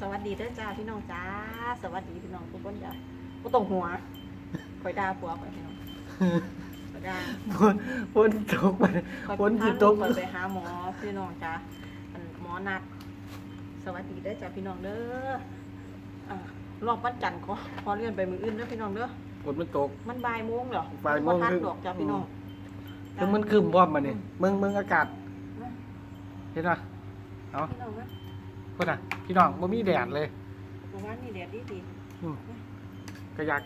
สวัสดีเด้อจ้าพี่น้องจ้า สวัสดีพี่น้องทุกคนจ้าก็ตรงหัวคอยด่าผัวคอยพี่น้องคอยด่าพ้นพ้นตกไปคอยพ้นพาสิลูตกกคอยไปหาหมอพี่น้องจ้าอันหมอนัด สวัสดีเด้อจ้าพี่น้องเด้ออ่ารอบวันจันทร์ขอขอเลื่อนไปมืออื่นเด้อพี่น้องเด้อฝนมันตก มันบ่ายโมงเหรอบ่ายโมงทันครึ่งดอกจ้าพี่น้องแล้วมันคืมพร้อมมานี่อืมเมืองเมืองอากาศนะเห็นป่ะเอาพี่น้องนะ คนน่ะพี่น้องบ่มีแดดเลยเมื่อวานนี่แดดดีดีอืมก็อยาก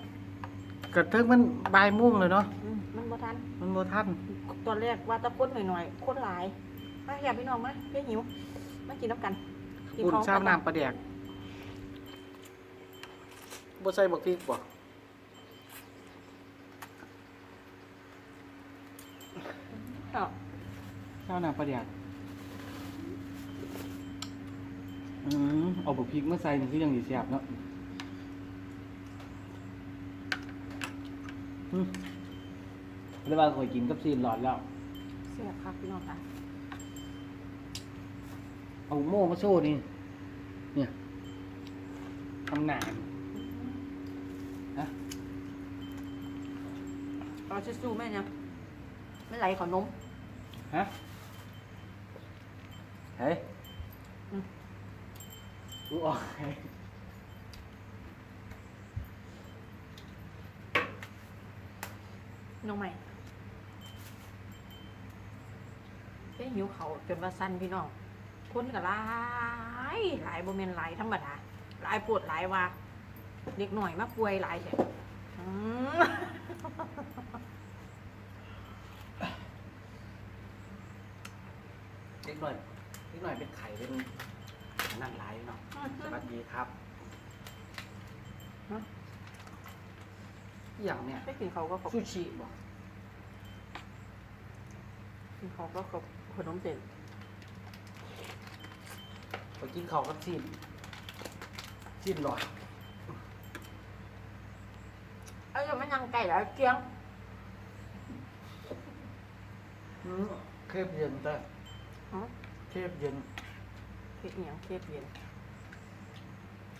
กระเทิงมันบ่ายโมงเลยเนาะอืมมันบ่ทัน มันบ่ทันตอนแรกว่าแตะคนหน่อยๆคนหลายมาอยากพี่น้องมาเพี่หิว มากินน้ำกันกิอุ่นข้วชามกัน้ำปลาแดกบ่ใส่บักพริกบ่อ้าวชามน้ำปลาแดก อืมเอาบักพริกมาใส่นี่คือยังสิแซ่บเนาะอืมเรียกว่าข่อยกินกับซีนหลอดแล้ว เสียบครับพี่น้องค่ะเอาโม่มาโชว์นี่ เนี่ยทำหนานนะเอาชิซูแม่เนี่ยไม่ไหลขอนม ฮะ เฮ้ย อืม ดูออกเฮ้ยน้องใหม่เพี่หิวเขาวจนว่าสั้นพี่น้องคนก็หลายหลายโบเมนหลายธรรมดาหลายปวดหลายว่า เด็กหน่อยมาป่วยหลายแท้อืมเล็กหน่อยเล็กหน่อยเป็นไข่เป็น นั่นหลายเนาะสวัสดีครับฮะอหย่างเนี่ยได้กินเขาวก็ขอบซูชิบ่กินเขาวก็ขอบขนมเส้นไปกินข้าวกับซีนซีนหลอดเอ้ยยังไม่ยังไก่แล้วเกียงอืมเครปเย็นแต่ฮะเครปเย็น เคปเหนียวเคปเย็น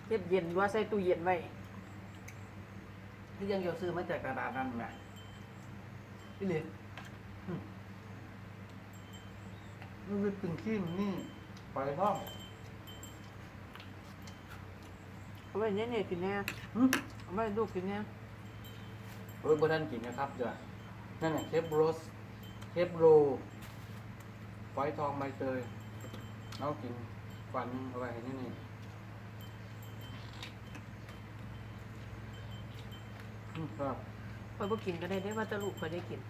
เคปเย็นว่าใส่ตู้เย็นไว้ที่ยังเกี่ยวซื้อมาจากตลาดนั่นแหละพี่เหลียอืมมันเป็นตึงขี้มนี่ปล่อยท้องเอาไว้เนี่ยเนี่ยกินแน่อืมเอาไว้ลูกกินแน่โอ้ยบทันกินนะครับเดี๋ยวนั่นแหละเคปโรสเคปโรไว้ทองใบเตยน้องกิน ฟันเอาไว้ให้นี่นี่อืมครับคอยบ่กินก็ได้ได้ว่าแตะลูกคอยได้กิน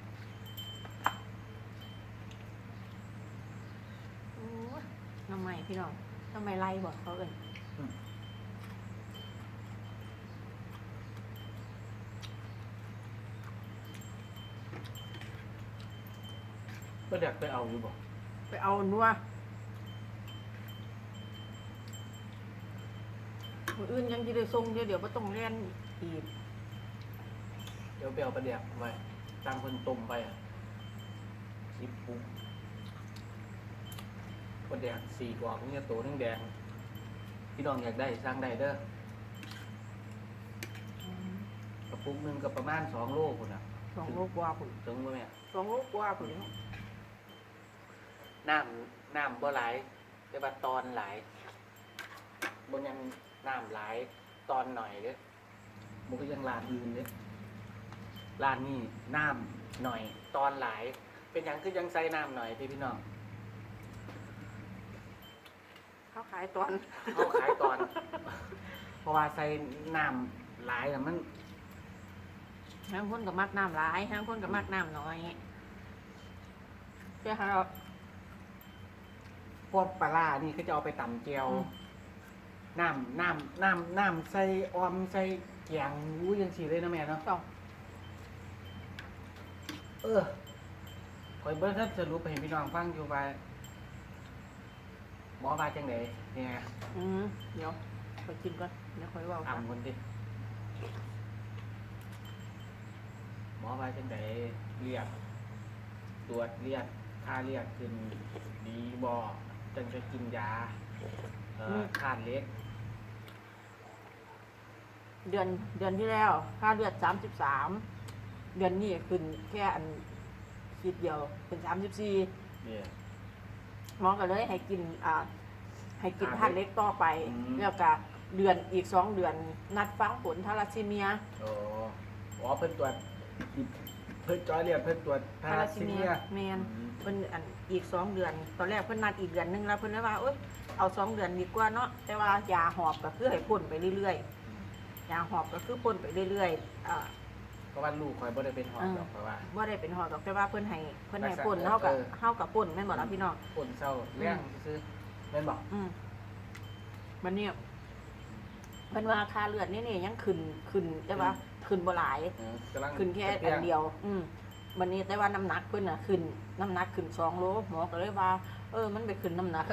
โอ้ยน้ำใหม่พี่น้องน้ำใหม่ไล่บ่เขาเอิ้นก็อยากไปเอาอยู่บ่ไปเอานัว มื้ออื่นยังสิได้ส่งเดี๋ยวเดี๋ยวบ่ต้องเรียนอีกเดี๋ยวไปเอาปลาเดียกไว้ตามคนต้มไปอะสิบปุ๊บปลาเดียกสี่กว่าเนี่ยโตทั้งแดง พี่น้องอยากได้สร้างได้เด้ออืมกระปุกหนึงก็ประมาณสองโลคนอะสองโลกว่าพุ่นถึงบ่แม่สองโลกว่าพุ่นเนาะน้ำน้ำบ่หลายแต่ว่าตอนหลายบ่ยัง น้ำหลายตอนหน่อยเด้อบ่ก็ยังร้านอื่นเด้อร้านนี้น้ำหน่อย ตอนหลายเป็นหยังคือยังใส่น้ำหน่อยพี่พี่น้องเขาขายตอนเขาขายตอน เพราะว่าใส่น้ำหลายแต่มันห้างคนกับมักน้ำหลายห้างคนกับมักน้ำน้อยเจ้าค่ะพวกปลาร้านี่เขาจะเอาไปตำแจวอืม น้ำน้ำน้ำน้ำใส่ออมใส่แกงอู้ยังสีเลยนะแม่เนาะสองเออคอยเบิ้ลทับสรุปให้พี่น้องฟังอยู่ว่าหมอว่าจังไดเนี่ยอืมเดี๋ยวไปกินก่อนเดี๋ยวค่อยเว่ากันอ่ำคนดิหมอว่าจังไดเรียกตรวจเรียกค่าเรียกขึ้นดีบอจังจะกินยาเอ่อขาดเล็กเดือนเดือนที่แล้วค่าเลือดสามสิบสามเดือนนี้ขึ้นแค่อันขีดเดียวเป็นสามสิบสี่เนี่ย หมอก็เลยให้กินอ่าให้กินอ่าทานเล็กต่อไป อืม แล้วก็เดือนอีกสองเดือนนัดฟังผลทาราซีเมีย โอ้อ๋อเพิ่นตรวจเพิ่นจอยเรียนเพิ่นตรวจทาราซีเมีย แมนเพิ่นอันอีกสองเดือน ตอนแรกเพิ่นนัดอีกเดือนหนึงแล้วเพิ่นเลยว่าเอ้ย เอาสองเดือนดีกว่าเนาะแต่ว่ายาหอบก็คือให้พ่นไปเรื่อยๆยาหอบก็คือพ่นไปเรื่อยๆอ่า เพราะว่าลูกคอยบ่ได้เป็นหอบหรอกเพราะว่าบ่ได้เป็นหอบดอกแต่ว่าเพิ่นให้เพิ่นให้รักษาป่นเฮากับเออเฮากับป่นแม่นบ่ล่ะพี่น้องปนเศร้าเลี้ยงซื้อๆแม่นบอกอืมมันเนี่ยเพิ่นว่าค่าเลือดนี่นี่ยังขึ้นขึ้นแต่ว่าขึ้นบ่หลาย เออกำลังขึ้นแค่อันเดียว อืมวันนี้แต่ว่าน้ำหนักเพิ่นน่ะขึ้นน้ำหนักขึ้นสองโลหมอก็เลยว่า เออ มันไปขึ้นน้ำหนัก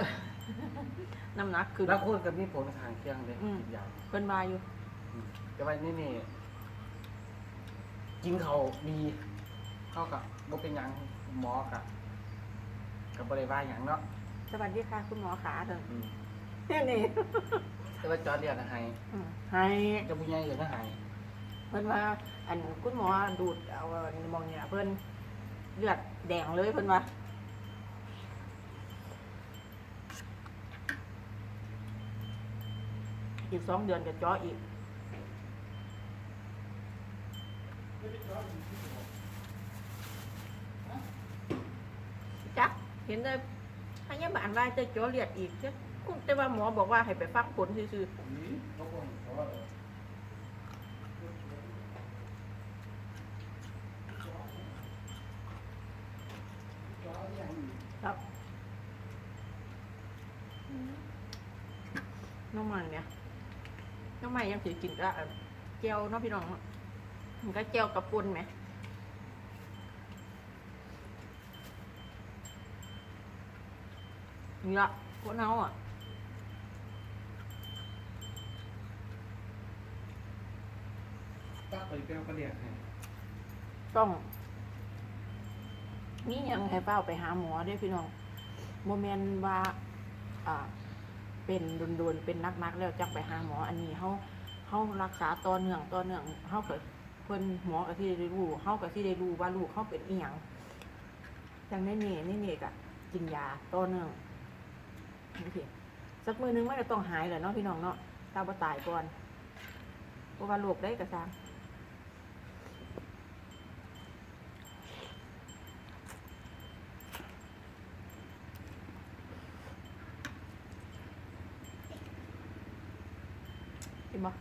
น้ำหนักขึ้นแล้วคนกับมีผลทางเคียงเลยอืมอีกอย่างเพิ่นว่าอยู่แต่ว่านี่นี่กินเขาวดีเข้ากับบ่เป็นหยังหมอกับกับบริวารอย่างเนาะสวัสดีค่ะ คุณหมอขาเถอะอืมนี่นี่แต่ว่าจอร์เรียนให้อืมให้จะผู้ใหญ่อยู่ก็ให้เพิ่นว่า อันคุณหมอดูดเอาอันมองเนี่ยเพิ่นเลือดแดงเลยเพิ่นว่า อีกสองเดือนจะเจาะอีกจักเห็นได้พยาบาลว่าจะจาะเลือดอีกเจ้าแต่ว่าหมอบอกว่าให้ไปฟักผลซื่อครับน้องมันเนี่ย น้องใหม่ยังถือกินก็อันเจียวเนาะพี่น้องเนาะมันก็เจียวกับปุ่นไหมนี่ละพวกเราอะตักไปเปรี้ยวก็เรียกให้ต้องนี่ยังให้เป้าไปหาหมอเด้วยพี่น้องโมเมนว่า อ่า เป็นโดนๆเป็นนักๆแล้วจักไปหาหมออันนี้เขาเขารักษาต่อเนื่องต่อเนื่องเขาเกิดเพิ่นหมอกับที่ได้รู้เขากับที่ได้รู้ว่าลูกเขาเป็นอีหยังจังได้เน่นี่เน่กะกินยาต่อเนื่องนี่สิสักมือนึงมันก็ต้องหายแหละเนาะพี่น้องเนาะถ้าบ่ตายก่อนเพราะว่าโรคได้กระซาง บ่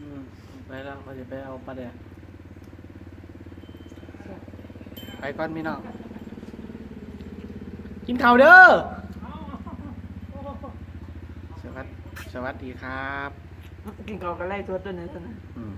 อืมไปแล้วเขาจะไปเอาปลาแดกไปก่อนพี่น้องกินข้าวเด้อสวัสดีสวัสดีครับ กินข้าวกันไล่ตัวตัวหนึงตัวนึงอืม